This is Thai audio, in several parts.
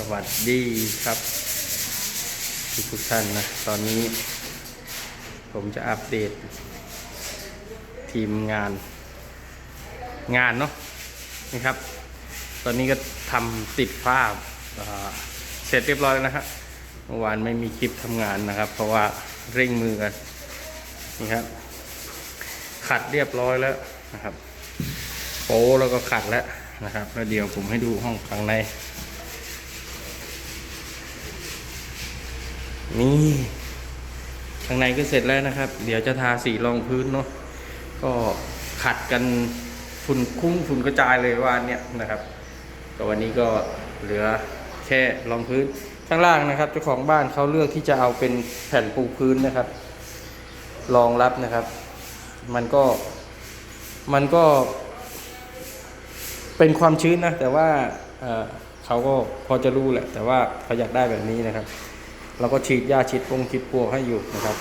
สวัสดีครับ ทุกทุกท่านนะ ตอนนี้ ผมจะอัปเดต ทีมงาน งานเนาะนี่ครับ ตอนนี้ก็ทำติดภาพเสร็จเรียบร้อยแล้วนะครับเมื่อวานไม่มีคลิปทำงานนะครับ เพราะว่าเร่งมือกันนี่ครับ ขัดเรียบร้อยแล้วนะครับโป้แล้วก็ขัดแล้วนะครับ แล้วเดี๋ยวผมให้ดูห้องข้างใน นี่ข้างในก็เสร็จแล้วนะครับ เดี๋ยวจะทาสีรองพื้นเนาะก็ขัดกันฝุ่นคุ้งฝุ่นกระจายเลยว่าเนี่ยนะครับก็วันนี้ก็เหลือแค่รองพื้นข้างล่างนะครับเจ้าของบ้านเขาเลือกที่จะเอาเป็นแผ่นปูพื้นนะครับรองรับนะครับ มันก็มันก็ เป็นความชื้นนะแต่ว่าเเขาก็พอจะรู้แหละ แต่ว่าเขาอยากได้แบบนี้นะครับ เราก็ฉีดยาฉีดปงฉีดปลวกให้อยู่นะครับ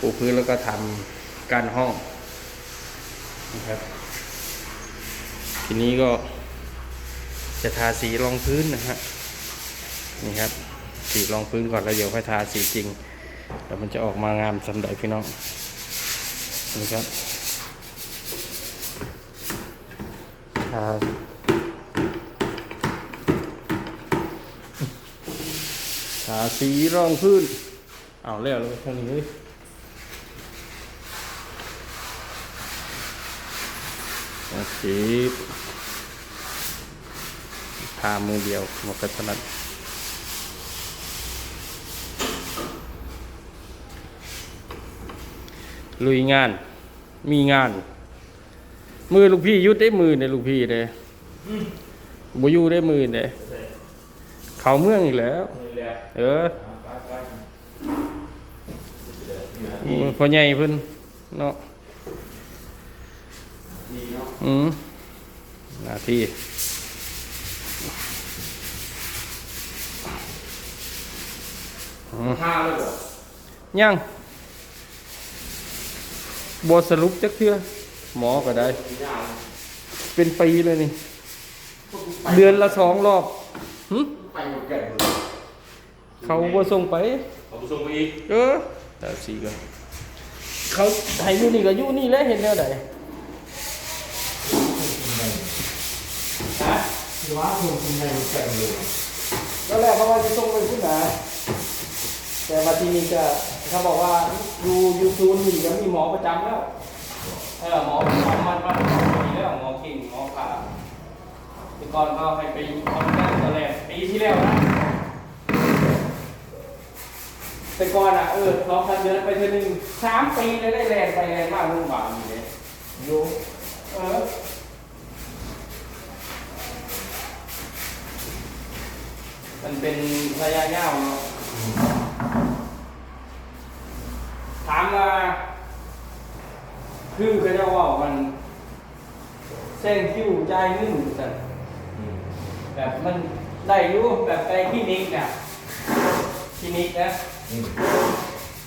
ปูพื้นแล้วก็ทำการห้องนะครับ ทีนี้ก็จะทาสีรองพื้นนะฮะนี่ครับสีรองพื้นก่อนแล้วเดี๋ยวค่อยทาสีจริงแล้วมันจะออกมางามสำหรับพี่น้องนี่ครับทา ทาสีรองพื้น เอาแล้วเลยทางนี้เลยโอเคทามือเดียวหมดกระถนัดลุยงาน มีงาน มือลูกพี่ยุดได้มือในลูกพี่เลยบ่อยู่ได้มือเลย เขาเมืองอีกแล้ว เออพอใหญ่เพิ่นเนาะอืมหน้าที่ห้าเลยเหรอยังบทสรุปจักเทื่อหมอก็ได้ เป็นปีเลยนี่ เดือนละสองรอบหึ ไปหมดแก่เลยเขาบ่ส่งไปผมส่งไปอีกเออแต่สีก็เขาให้อยู่นี่ก็อยู่นี่แหล้วเห็นแล้วไดฮะหรือว่าส่งยังไงหมดแก่เลยแล้วแรกเขาว่าจะส่งไปพุ่นนะแต่มาที่นี่ก็เขาบอกว่าอยู่อยู่ซูนนี่ก็มีหมอประจำแล้วเออหมอประจำมันมันมีแล้วหมอเก่งหมอผ่า แต่ก่อนเขาให้ไปทำงานตอนแรกปีที่แล้วนะแต่ก่อนอะเออสองพันเดือนไปเทื่อหนึ่งสามปีเลยได้แรงไปแรงมากโรงพยาบาลนี่เลยโยเออมันเป็นระยะยาวเนาะถามว่า คือเขาจะว่ามันเส้นคิวใจายเงินแต่ แบบมันได้อยู่แบบไปคลินิกเนี่ยคลินิกนะ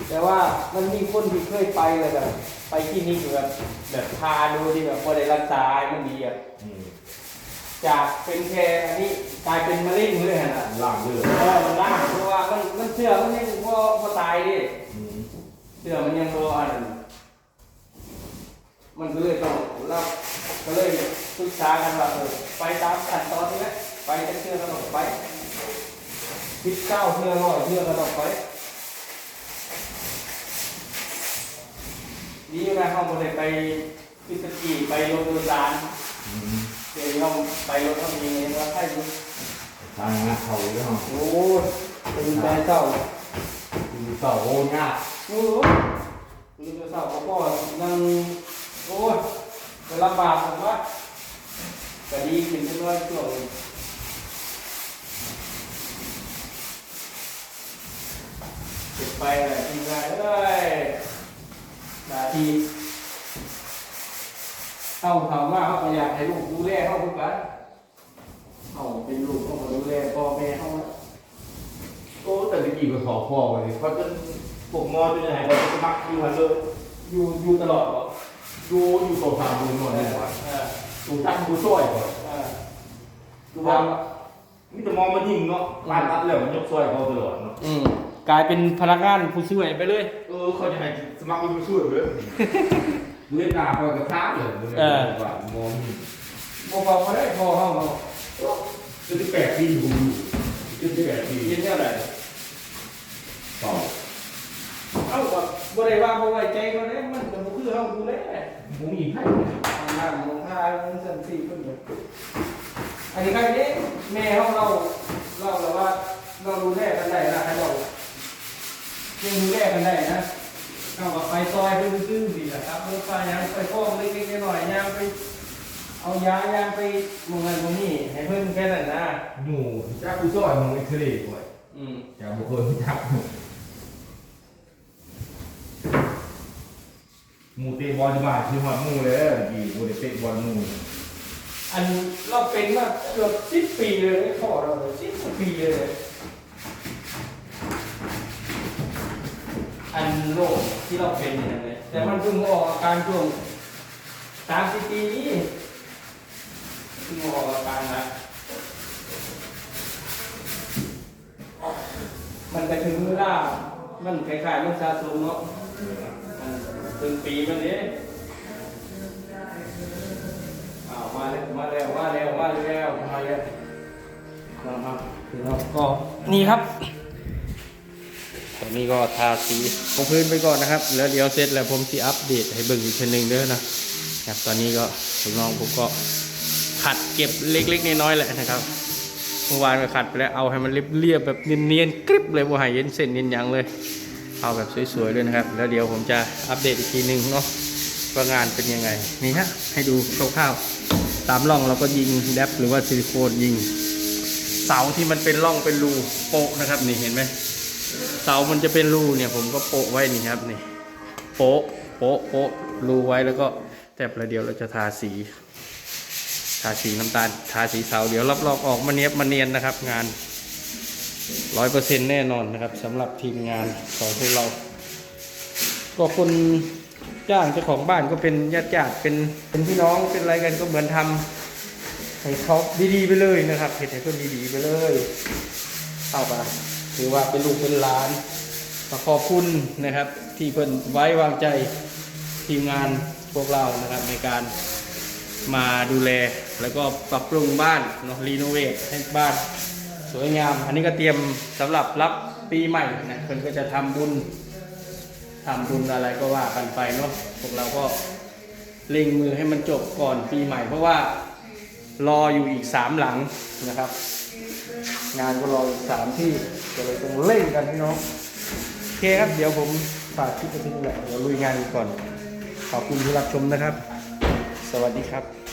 แต่ว่ามันมีคนที่เคยไปเลยแบบ ไปคลินิกแบบแบบพาดูที่แบบพอได้รักษาให้มันดีอะจากเป็นแค่อันนี้กลายเป็นมะเร็งเลยฮะล่างเลยเออมันล่างเพราะว่ามันมันเชื่อมันยังพอพอตายดิเชื่อมันยังพออันนั้นมันก็เลยต้องเราก็เลยปรึกษากันว่าเออไปตามขั้นตอนนี้แหละ ไปจะเชื่อกันออกไปพิดเก้าเชื่อร้อยเชื่อกันออกไปนี่นะเขาบอกเลยไปพิสกีไปโรงพยาบาลเดี๋ยวเราไปรถเขามีเงินว่าใครดูทางงานเขาเลยฮะโอ้ยเป็นใจเศร้าคือเสาโอ้ยากโอ้ยเป็นใจเศร้าเขาก็นั่งโอ้ยจะลำบากผมว่าแต่ดีขึ้นเรื่อยๆช่วงนี้เก็บ ไปเลยทีมงานเลยนาทีเข้าถามว่าเขาก็อยากให้ลูกดูแลเขาทุกวันเขาเป็นลูกเขาก็ดูแลพ่อแม่เขาโอ้แต่ตะกี้ก็ขอพ่อไปเลยเขาจะพวกมอจะไหนเราจะมักอยู่หันเลยอยู่อยู่ตลอดเหรอดูอยู่ตัวทางดูหมดเลยเออดูตั้งดูช่วยก่อนเออดูว่ามีแต่มองมันยิงเนาะร้านตัดแล้วมันยกซอยเขาตลอดเนาะอืม กลายเป็นพนักงานผู้ช่วยไปเลย เออเขาจะให้สมัครเป็นผู้ช่วยเลยเล่นหนาพอกับท้าเลยเออ ว่ามองนี่บอกบอกมาได้พอห้องเราจนที่แปดปีอยู่จนที่แปดปียินเท่าไหร่ต่อเอ้าก็บ่ได้ว่าบ่ไว้ใจก็ได้มันก็บ่คือเฮาดูแลผมมีไพ่ทางมองทางมันสั่นสิเพิ่นเด้ออันนี้ใครเด้แม่เฮาเราเล่าแล้วว่าเราดูแลกันได้นะให้เรา ยังดูแลกันได้นะเอาก็ไปซอยเพิ่นซื่อๆนี่แหละครับรถไฟยังไปฟ้องเล็กๆน้อยๆยังไป เอายายางไปหมองนั้นหมองนี่ให้เพิ่นแค่นั้นนะหนูจ้าผู้ช่วยมึงไอ้ทะเลด้วยอืมจากบุคคลที่ทับหมูเตะบอลมาคือหอดหมูเลยดีหมูเตะบอลหมูอันเราเป็นมาเกือบสิบปีเลยไม่พอเราเลยสิบกว่าปีเลย อันโรคที่เราเป็นเนี่ยเลยแต่มันเพิ่งออกอาการช่วงสามสิบปีนี้เพิ่งออกอาการนะมันไปถึงเวลามันคล้ายๆมันสะสมเนาะมันถึงปีมันนี้อ้าวมาแล้วมาแล้วมาแล้วมาแล้วมาแล้วมาคือเราก็นี่ครับ นนี้ก็ทาสีลงพื้นไปก่อนนะครับ แล้วเดี๋ยวเสร็จแล้วผมสิอัปเดตให้เบิ่งอีกทีหนึ่งเด้อนะครับตอนนี้ก็ลูกน้องผมก็ขัดเก็บเล็กๆน้อยๆแหละนะครับเมื่อวานก็ขัดไปแล้วเอาให้มันเรียบๆแบบเนียนๆกริบเลยบ่ให้เย็นเส้นเย็นยังเลย เอาแบบสวยๆเลยนะครับ แล้วเดี๋ยวผมจะอัปเดตอีกทีหนึ่งเนาะว่างานเป็นยังไงนี่ฮะให้ดูคร่าวๆตามร่องเราก็ยิงแดปหรือว่าซิลิโคนยิง เสาที่มันเป็นร่องเป็นรูโปะนะครับนี่เห็นไหม เสามันจะเป็นรูเนี่ยผมก็โปะไว้นี่ครับนี่โปะโปะโปะรูไว้แล้วก็แต่ประเดี๋ยวเราจะทาสี ทาสีน้ำตาล ทาสีเสาเดี๋ยวรอบๆออกมาเนียบมาเนียนนะครับ งานร้อยเปอร์เซ็นต์แน่นอนนะครับสำหรับทีมงานของพวกเรา ก็คนจ้างเจ้าของบ้านก็เป็นญาติญาติๆเป็นเป็นพี่น้องเป็นอะไรกันก็เหมือนทำให้เขาดีๆไปเลยนะครับเห็นให้คนดีๆไปเลยเข้ามา ถือว่าเป็นลูกเป็นหลานก็ขอบคุณนะครับ ที่เพิ่นไว้วางใจทีมงานพวกเรานะครับในการมาดูแล แล้วก็ปรับปรุงบ้านเนาะรีโนเวทให้บ้านสวยงาม อันนี้ก็เตรียมสำหรับรับปีใหม่นะเพิ่นก็จะทำบุญทำบุญอะไรก็ว่ากันไปเนาะพวกเราก็เล็งมือให้มันจบก่อนปีใหม่ เพราะว่ารออยู่อีกสามหลังนะครับ งานก็รออีกสามที่ ก็เลยต้องเร่งกันพี่น้องโอเคครับเดี๋ยวผมฝากคลิปไปที่นี่แหละเดี๋ยวลุยงานกันก่อน ขอบคุณที่รับชมนะครับ สวัสดีครับ